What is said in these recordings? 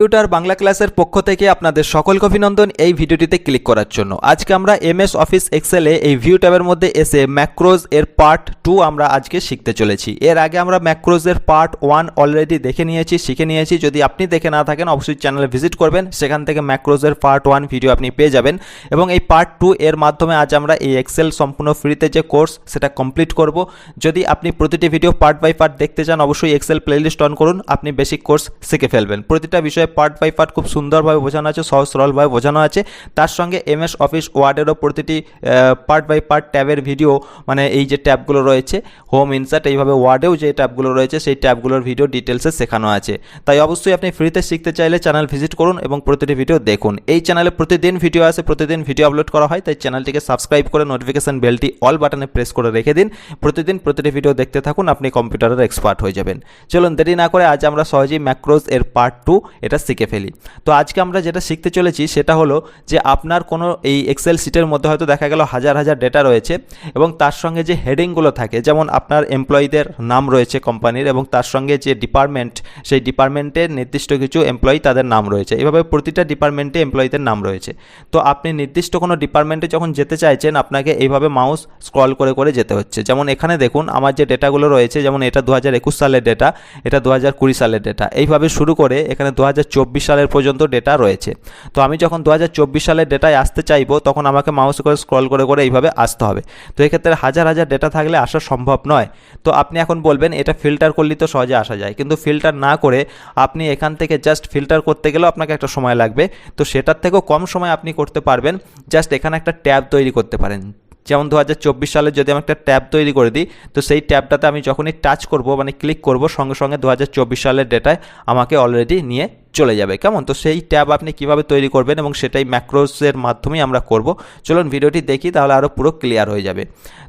Computer Bangla ক্লাসের পক্ষ থেকে আপনাদের সকলকে অভিনন্দন এই ভিডিওটিতে ক্লিক করার জন্য। আজকে আমরা এমএস অফিস এক্সেলে এই ভিউ ট্যাবের মধ্যে এসে ম্যাক্রোজ এর পার্ট টু আমরা আজকে শিখতে চলেছি। এর আগে আমরা ম্যাক্রোজের পার্ট ওয়ান অলরেডি দেখে নিয়েছি, শিখে নিয়েছি। যদি আপনি দেখে না থাকেন, অবশ্যই চ্যানেলে ভিজিট করবেন। সেখান থেকে ম্যাক্রোজের পার্ট ওয়ান ভিডিও আপনি পেয়ে যাবেন। এবং এই পার্ট টু এর মাধ্যমে আজ আমরা এই এক্সেল সম্পূর্ণ ফ্রিতে যে কোর্স, সেটা কমপ্লিট করব। যদি আপনি প্রতিটি ভিডিও পার্ট বাই পার্ট দেখতে চান, অবশ্যই এক্সেল প্লেলিস্ট অন করুন। আপনি বেসিক কোর্স শিখে ফেলবেন। প্রতিটা বিষয়ে পার্ট বাই পার্ট খুব সুন্দরভাবে বোঝানো আছে, সহজ সরলভাবে বোঝানো আছে। তার সঙ্গে এমএস অফিস ওয়ার্ডেরও প্রতিটি পার্ট বাই পার্ট ট্যাবের ভিডিও মানে এই যে ট্যাবগুলো রয়েছে হোম ইনসার্ট এইভাবে ওয়ার্ডেও যে ট্যাবগুলো রয়েছে, সেই ট্যাবগুলোর ভিডিও ডিটেলসে শেখানো আছে। তাই অবশ্যই আপনি ফ্রিতে শিখতে চাইলে চ্যানেল ভিজিট করুন এবং প্রতিটি ভিডিও দেখুন। এই চ্যানেলে প্রতিদিন ভিডিও আসে, প্রতিদিন ভিডিও আপলোড করা হয়, তাই চ্যানেলটিকে সাবস্ক্রাইব করে নোটিফিকেশন বেলটি অল বাটনে প্রেস করে রেখে দিন। প্রতিদিন প্রতিটি ভিডিও দেখতে থাকুন, আপনি কম্পিউটারের এক্সপার্ট হয়ে যাবেন। চলুন দেরি না করে আজ আমরা সহজেই ম্যাক্রোজ এর পার্ট টু এটা শিখে ফেলি। তো আজকে আমরা যেটা শিখতে চলেছি সেটা হলো যে আপনার কোনো এই এক্সেল শিটের মধ্যে হয়তো দেখা গেল হাজার হাজার ডেটা রয়েছে এবং তার সঙ্গে যে হেডিংগুলো থাকে, যেমন আপনার এমপ্লয়ীদের নাম রয়েছে কোম্পানির এবং তার সঙ্গে যে ডিপার্টমেন্ট সেই ডিপার্টমেন্টের নির্দিষ্ট কিছু এমপ্লয়ি তাদের নাম রয়েছে। এভাবে প্রতিটা ডিপার্টমেন্টে এমপ্লয়ীদের নাম রয়েছে। তো আপনি নির্দিষ্ট কোনো ডিপার্টমেন্টে যখন যেতে চাইছেন, আপনাকে এইভাবে মাউস স্ক্রল করে করে যেতে হচ্ছে। যেমন এখানে দেখুন, আমার যে ডেটাগুলো রয়েছে, যেমন এটা দু হাজার একুশ সালের ডেটা এটা দু হাজার কুড়ি সালের ডেটা এইভাবে শুরু করে এখানে দু হাজার চব্বিশ সালের পর্যন্ত ডেটা রয়েছে। তো আমি যখন দু হাজার চব্বিশ সালের ডেটায় আসতে চাইব, তখন আমাকে মাউস করে স্ক্রল করে করে এইভাবে আসতে হবে। তো এক্ষেত্রে হাজার হাজার ডেটা থাকলে আসা সম্ভব নয়। তো আপনি এখন বলবেন, এটা ফিল্টার করলেই তো সহজে আসা যায়। কিন্তু ফিল্টার না করে আপনি এখান থেকে জাস্ট ফিল্টার করতে গেলেও আপনাকে একটা সময় লাগবে। তো সেটার থেকেও কম সময় আপনি করতে পারবেন। জাস্ট এখানে একটা ট্যাব তৈরি করতে পারেন। যেমন দু হাজার চব্বিশ সালে যদি আমি একটা ট্যাব তৈরি করে দিই, তো সেই ট্যাবটাতে আমি যখনই টাচ করব মানে ক্লিক করব, সঙ্গে সঙ্গে দু হাজার চব্বিশ সালের ডেটায় আমাকে অলরেডি নিয়ে চলে যাবে। কেমন? তো সেই ট্যাব আপনি কীভাবে তৈরি করবেন এবং সেটাই ম্যাক্রোসের মাধ্যমেই আমরা করব। চলুন ভিডিওটি দেখি, তাহলে আরও পুরো ক্লিয়ার হয়ে যাবে।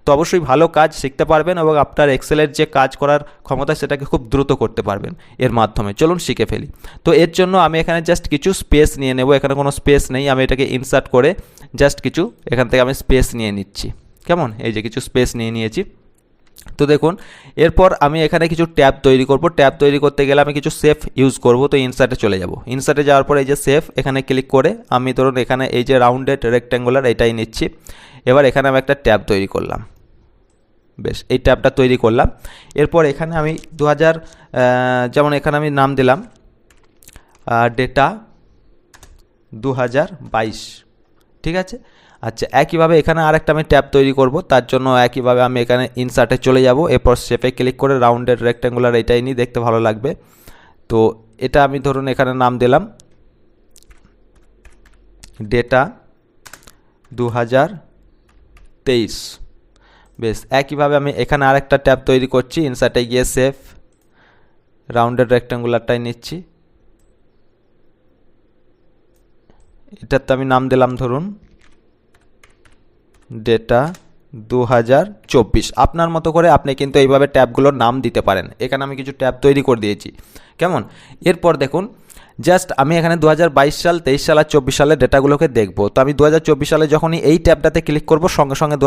তো অবশ্যই ভালো কাজ শিখতে পারবেন এবং আপনার এক্সেলের যে কাজ করার ক্ষমতা, সেটাকে খুব দ্রুত করতে পারবেন এর মাধ্যমে। চলুন শিখে ফেলি। তো এর জন্য আমি এখানে জাস্ট কিছু স্পেস নিয়ে নেব, এখানে কোনো স্পেস নেই, আমি এটাকে ইনসার্ট করে জাস্ট কিছু এখান থেকে আমি স্পেস নিয়ে নিচ্ছি। কেমন? এই যে কিছু স্পেস নিয়ে নিয়েছি। তো দেখুন, এরপর আমি এখানে কিছু ট্যাব তৈরি করব। ট্যাব তৈরি করতে গেলে আমি কিছু সেফ ইউজ করব, তো ইনসার্টে চলে যাব। ইনসার্টে যাওয়ার পর এই যে সেফ এখানে ক্লিক করে আমি ধরুন এখানে এই যে রাউন্ডেড রেক্ট্যাঙ্গুলার এটাই নিচ্ছি। এবার এখানে আমি একটা ট্যাব তৈরি করলাম। বেশ, এই ট্যাবটা তৈরি করলাম। এরপর এখানে আমি দু হাজার যেমন এখানে আমি নাম দিলাম ডেটা দু হাজার বাইশ। ঠিক আছে? আচ্ছা একইভাবে এখানে আরেকটা আমি ট্যাব তৈরি করব। তার জন্য একইভাবে আমি এখানে ইনসার্টে চলে যাব। এরপর শেপে ক্লিক করে রাউন্ডেড রেক্ট্যাঙ্গুলার এটাই নিই দেখতে ভালো লাগবে। তো এটা আমি ধরুন এখানে নাম দিলাম। ডেটা দু তেইশ। বেশ, একইভাবে আমি এখানে আরেকটা ট্যাব তৈরি করছি। ইনসার্টে গিয়ে সেফ রাউন্ডেড রেক্ট্যাঙ্গুলারটাই নিচ্ছি। এটার তো আমি নাম দিলাম ধরুন। ডেটা দু হাজার চব্বিশ। আপনার মতো করে আপনি কিন্তু এইভাবে ট্যাবগুলোর নাম দিতে পারেন। এখানে আমি কিছু ট্যাব তৈরি করে দিয়েছি। কেমন? এরপর দেখুন জাস্ট আমি এখানে দু হাজার বাইশ সাল, তেইশ সাল আর চব্বিশ সালের ডেটাগুলোকে দেখব। তো আমি দু হাজার চব্বিশ সালে যখনই এই ট্যাবটাতে ক্লিক করব, সঙ্গে সঙ্গে দু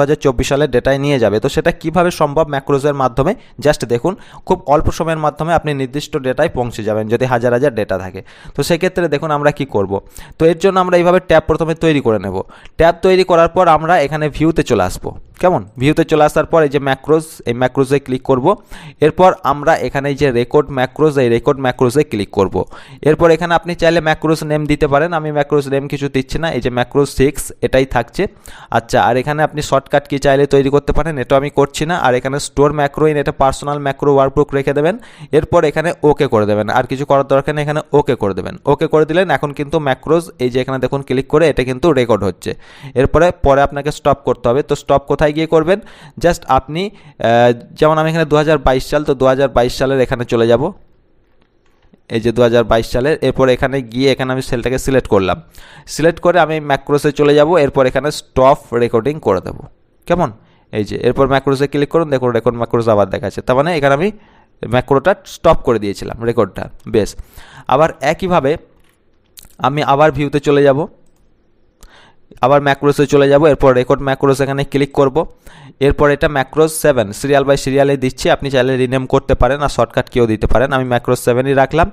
সালের ডেটায় নিয়ে যাবে। তো সেটা কীভাবে সম্ভব ম্যাক্রোজের মাধ্যমে? জাস্ট দেখুন, খুব অল্প সময়ের মাধ্যমে আপনি নির্দিষ্ট ডেটায় পৌঁছে যাবেন যদি হাজার হাজার ডেটা থাকে। তো সেক্ষেত্রে দেখুন আমরা কি করব। তো এর জন্য আমরা এইভাবে ট্যাব প্রথমে তৈরি করে নেব। ট্যাব তৈরি করার পর আমরা এখানে ভিউতে চলে আসব। কেমন? ভিউতে চলে আসার পর এই যে ম্যাক্রোজ এই ম্যাক্রোজে ক্লিক করব। এরপর আমরা এখানে যে রেকর্ড ম্যাক্রোজ এই রেকর্ড ম্যাক্রোজে ক্লিক করব। এরপর এখানে আপনি চাইলে ম্যাক্রোজ নেম দিতে পারেন। আমি ম্যাক্রোজ নেম কিছু দিচ্ছি না। এই যে ম্যাক্রোজ সিক্স এটাই থাকছে। আচ্ছা আর এখানে আপনি শর্টকাট কি চাইলে তৈরি করতে পারেন, এটা আমি করছি না। আর এখানে স্টোর ম্যাক্রোইন এটা পার্সোনাল ম্যাক্রো ওয়ার্কবুক রেখে দেবেন। এরপর এখানে ওকে করে দেবেন। আর কিছু করার দরকার নেই, এখানে ওকে করে দেবেন। ওকে করে দিলেন, এখন কিন্তু ম্যাক্রোজ এই যে এখানে দেখুন ক্লিক করে, এটা কিন্তু রেকর্ড হচ্ছে। এরপরে, পরে আপনাকে স্টপ করতে হবে। তো স্টপ কোথায় গিয়ে করবেন? জাস্ট আপনি যেমন আমি এখানে দু হাজার বাইশ সাল, তো দু সালের এখানে চলে যাব। এই যে দু সালের, এরপর এখানে গিয়ে এখানে আমি সেলটাকে সিলেক্ট করলাম। সিলেক্ট করে আমি ম্যাক্রোসে চলে যাব, এরপর এখানে স্টপ রেকর্ডিং করে দেবো। কেমন? এই যে, এরপর ম্যাক্রোসে ক্লিক করুন, দেখুন রেকর্ড ম্যাক্রোস আবার দেখাচ্ছে। তার মানে এখানে আমি ম্যাক্রোটা স্টপ করে দিয়েছিলাম রেকর্ডটা, বেশ। আবার একইভাবে আমি আবার ভিউতে চলে যাব। আবার ম্যাক্রোসে চলে যাব, এরপর রেকর্ড ম্যাক্রোস এখানে ক্লিক করব। এরপর এটা ম্যাক্রোস সেভেন সিরিয়াল বাই সিরিয়ালে দিচ্ছি, আপনি চাইলে রিনেম করতে পারেন আর শর্টকাট কেউ দিতে পারেন। আমি ম্যাক্রোস সেভেনই রাখলাম,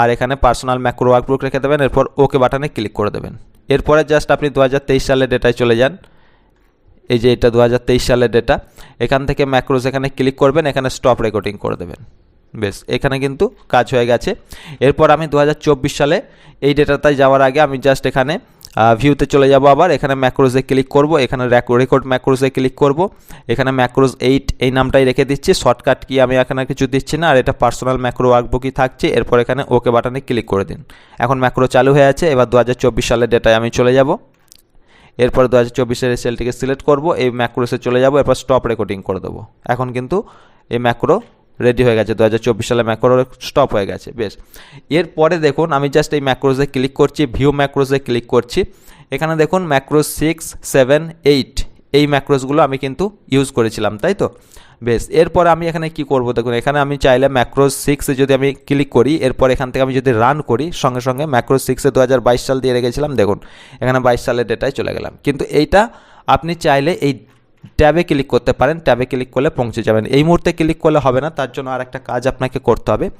আর এখানে পার্সোনাল ম্যাক্রো ওয়ার্কবুক রেখে দেবেন, এরপর ওকে বাটনে ক্লিক করে দেবেন। এরপরে জাস্ট আপনি দু হাজার তেইশ সালের ডেটায় চলে যান। এই যে এটা দু হাজার তেইশ সালের ডেটা এখান থেকে ম্যাক্রোস এখানে ক্লিক করবেন, এখানে স্টপ রেকর্ডিং করে দেবেন। বেশ, এখানে কিন্তু কাজ হয়ে গেছে। এরপর আমি দু হাজার চব্বিশ সালে এই ডেটাটায় যাওয়ার আগে আমি জাস্ট এখানে ভিউতে চলে যাব আবার। এখানে ম্যাক্রোজে ক্লিক করব। এখানে রেকর্ড ম্যাক্রোজে ক্লিক করব। এখানে ম্যাক্রোজ এইট এই নামটাই রেখে দিচ্ছি। শর্টকাট কি আমি এখানে কিছু দিচ্ছি না। আর এটা পার্সোনাল ম্যাক্রো ওয়ার্কবুকই থাকছে। এরপর এখানে ওকে বাটনে ক্লিক করে দিন। এখন ম্যাক্রো চালু হয়ে আছে। এবার দু হাজার চব্বিশ সালের ডেটায় আমি চলে যাব। এরপর দু হাজার চব্বিশের সেলটিকে সিলেক্ট করব। এই ম্যাক্রোসে চলে যাব। এরপর স্টপ রেকর্ডিং করে দেবো। এখন কিন্তু এই ম্যাক্রো রেডি হয়ে গেছে। দু হাজার চব্বিশ সালে ম্যাক্রো স্টপ হয়ে গেছে। বেশ। এরপরে দেখুন, আমি জাস্ট এই ম্যাক্রোসে ক্লিক করছি ভিউ ম্যাক্রোসে ক্লিক করছি। এখানে দেখুন ম্যাক্রোস সিক্স সেভেন এইট এই ম্যাক্রোসগুলো আমি কিন্তু ইউজ করেছিলাম, তাই তো? বেশ। এরপর আমি এখানে কি করব? দেখুন, এখানে আমি চাইলে ম্যাক্রোস সিক্সে যদি আমি ক্লিক করি, এরপর এখান থেকে আমি যদি রান করি, সঙ্গে সঙ্গে ম্যাক্রোস সিক্সে দু হাজার বাইশ সাল দিয়ে রেখেছিলাম, দেখুন, এখানে বাইশ সালের ডেটায় চলে গেলাম। কিন্তু এইটা আপনি চাইলে এই ট্যাবে ক্লিক করতে পারেন, ট্যাবে ক্লিক করলে পৌঁছে যাবেন। এই মুহূর্তে ক্লিক করলে হবে না, তার জন্য আর একটা কাজ আপনাকে করতে হবে।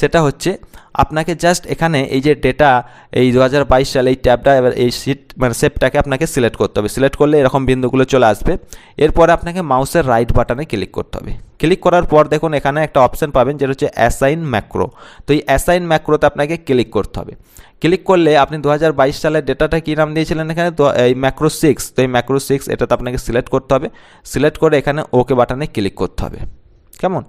সেটা হচ্ছে আপনাকে জাস্ট এখানে এই যে ডেটা এই দু হাজার বাইশ সালে এই ট্যাবটা এবার এই সিট মানে সেপটাকে আপনাকে সিলেক্ট করতে হবে। সিলেক্ট করলে এরকম বিন্দুগুলো চলে আসবে। এরপরে আপনাকে মাউসের রাইট বাটনে ক্লিক করতে হবে। ক্লিক করার পর দেখুন এখানে একটা অপশান পাবেন যেটা হচ্ছে অ্যাসাইন ম্যাক্রো তো এই অ্যাসাইন ম্যাক্রোতে আপনাকে ক্লিক করতে হবে। ক্লিক করলে আপনি দু হাজার বাইশ সালের ডেটাটা কী নাম দিয়েছিলেন এখানে? তো এই ম্যাক্রো সিক্স তো এই ম্যাক্রো সিক্স এটাতে আপনাকে সিলেক্ট করতে হবে। সিলেক্ট করে এখানে ওকে বাটনে ক্লিক করতে হবে। কেমন?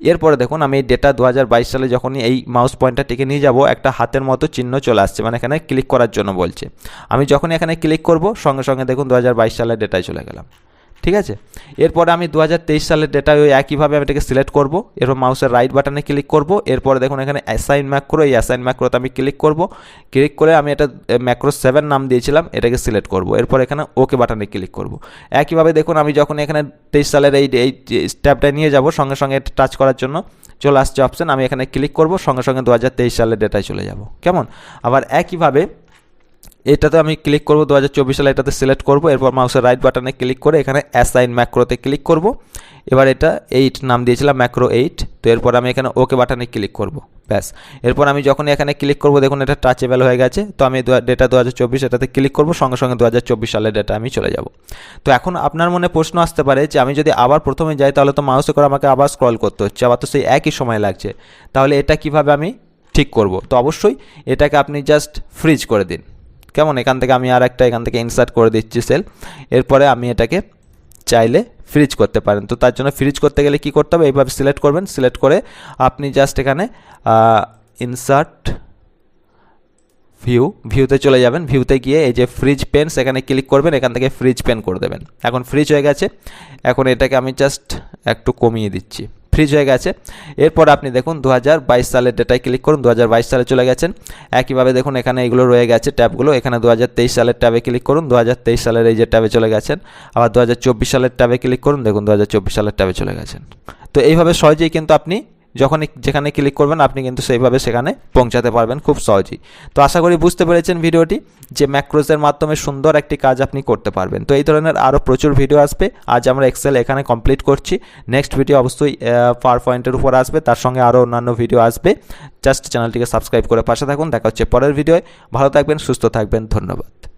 এরপরে দেখুন, আমি এই ডেটা দু হাজার বাইশ সালে যখনই এই মাউস পয়েন্টারটিকে নিয়ে যাব, একটা হাতের মতো চিহ্ন চলে আসছে মানে এখানে ক্লিক করার জন্য বলছে। আমি যখন এখানে ক্লিক করব, সঙ্গে সঙ্গে দেখুন দু হাজার বাইশ সালে ডেটায় চলে গেলাম। ঠিক আছে? এরপরে আমি দু হাজার তেইশ সালের ডেটা ওই একইভাবে আমি এটাকে সিলেক্ট করব। এরপর মাউসের রাইট বাটনে ক্লিক করব। এরপরে দেখুন এখানে অ্যাসাইন ম্যাক্রো এই অ্যাসাইন ম্যাক্রোতে আমি ক্লিক করব। ক্লিক করে আমি এটা ম্যাক্রো সেভেন নাম দিয়েছিলাম, এটাকে সিলেক্ট করব। এরপর এখানে ওকে বাটনে ক্লিক করব। একইভাবে দেখুন আমি যখন এখানে তেইশ সালের এই এই স্ট্যাপটা নিয়ে যাব, সঙ্গে সঙ্গে টাচ করার জন্য চলে আসছে অপশান আমি এখানে ক্লিক করব, সঙ্গে সঙ্গে দু হাজার তেইশ সালের ডেটায় চলে যাব। কেমন? আবার একইভাবে এটাতে আমি ক্লিক করব, দু হাজার চব্বিশ সালে এটাতে সিলেক্ট করব, এরপর মাউসের রাইট বাটনে ক্লিক করে এখানে অ্যাসাইন ম্যাক্রোতে ক্লিক করব। এবার এটা এইট নাম দিয়েছিলাম ম্যাক্রো এইট তো এরপর আমি এখানে ওকে বাটনে ক্লিক করব, ব্যাস। এরপর আমি যখন এখানে ক্লিক করব, দেখুন এটা টাচেবেল হয়ে গেছে, তো আমি ডেটা দু হাজার চব্বিশ এটাতে ক্লিক করব, সঙ্গে সঙ্গে দু হাজার চব্বিশ সালের ডেটা আমি চলে যাব। তো এখন আপনার মনে প্রশ্ন আসতে পারে যে, আমি যদি আবার প্রথমে যাই, তাহলে তো মাউসে করে আমাকে আবার স্ক্রল করতে হচ্ছে, আবার তো সেই একই সময় লাগছে। তাহলে এটা কীভাবে আমি ঠিক করব? তো অবশ্যই এটাকে আপনি জাস্ট ফ্রিজ করে দিন। কেমন? এখান থেকে আমি আর একটা এখান থেকে ইনসার্ট করে দিচ্ছি সেল এরপরে আমি এটাকে চাইলে ফ্রিজ করতে পারেন। তো তার জন্য ফ্রিজ করতে গেলে কি করতে হবে? এইভাবে সিলেক্ট করবেন। সিলেক্ট করে আপনি জাস্ট এখানে ইনসার্ট ভিউ ভিউতে চলে যাবেন। ভিউতে গিয়ে এই যে ফ্রিজ পেন সেখানে ক্লিক করবেন। এখান থেকে ফ্রিজ পেন করে দেবেন। এখন ফ্রিজ হয়ে গেছে। এখন এটাকে আমি জাস্ট একটু কমিয়ে দিচ্ছি। ফ্রিজ হয়ে গেছে। এরপর আপনি দেখুন দু হাজার বাইশ সালের ডেটায় ক্লিক করুন। দু হাজার বাইশ সালে চলে গেছেন। একইভাবে দেখুন এখানে এগুলো রয়ে গেছে ট্যাবগুলো। এখানে দু হাজার তেইশ সালের ট্যাবে ক্লিক করুন। দু হাজার তেইশ সালের এই যে ট্যাবে চলে গেছেন। আবার দু হাজার চব্বিশ সালের ট্যাবে ক্লিক করুন। দেখুন দু হাজার চব্বিশ সালের ট্যাবে চলে গেছেন। তো এইভাবে সহজেই কিন্তু আপনি যখনই যেখানে ক্লিক করবেন, আপনি কিন্তু সেইভাবে সেখানে পৌঁছাতে পারবেন খুব সহজেই। তো আশা করি বুঝতে পেরেছেন ভিডিওটি যে ম্যাক্রোজের মাধ্যমে সুন্দর একটি কাজ আপনি করতে পারবেন। তো এই ধরনের আরও প্রচুর ভিডিও আসবে। আজ আমরা এক্সেল এখানে কমপ্লিট করছি। নেক্সট ভিডিও অবশ্যই পাওয়ার পয়েন্টের উপর আসবে। তার সঙ্গে আরও অন্যান্য ভিডিও আসবে। জাস্ট চ্যানেলটিকে সাবস্ক্রাইব করে পাশে থাকুন। দেখা হচ্ছে পরের ভিডিওয় ভালো থাকবেন, সুস্থ থাকবেন। ধন্যবাদ।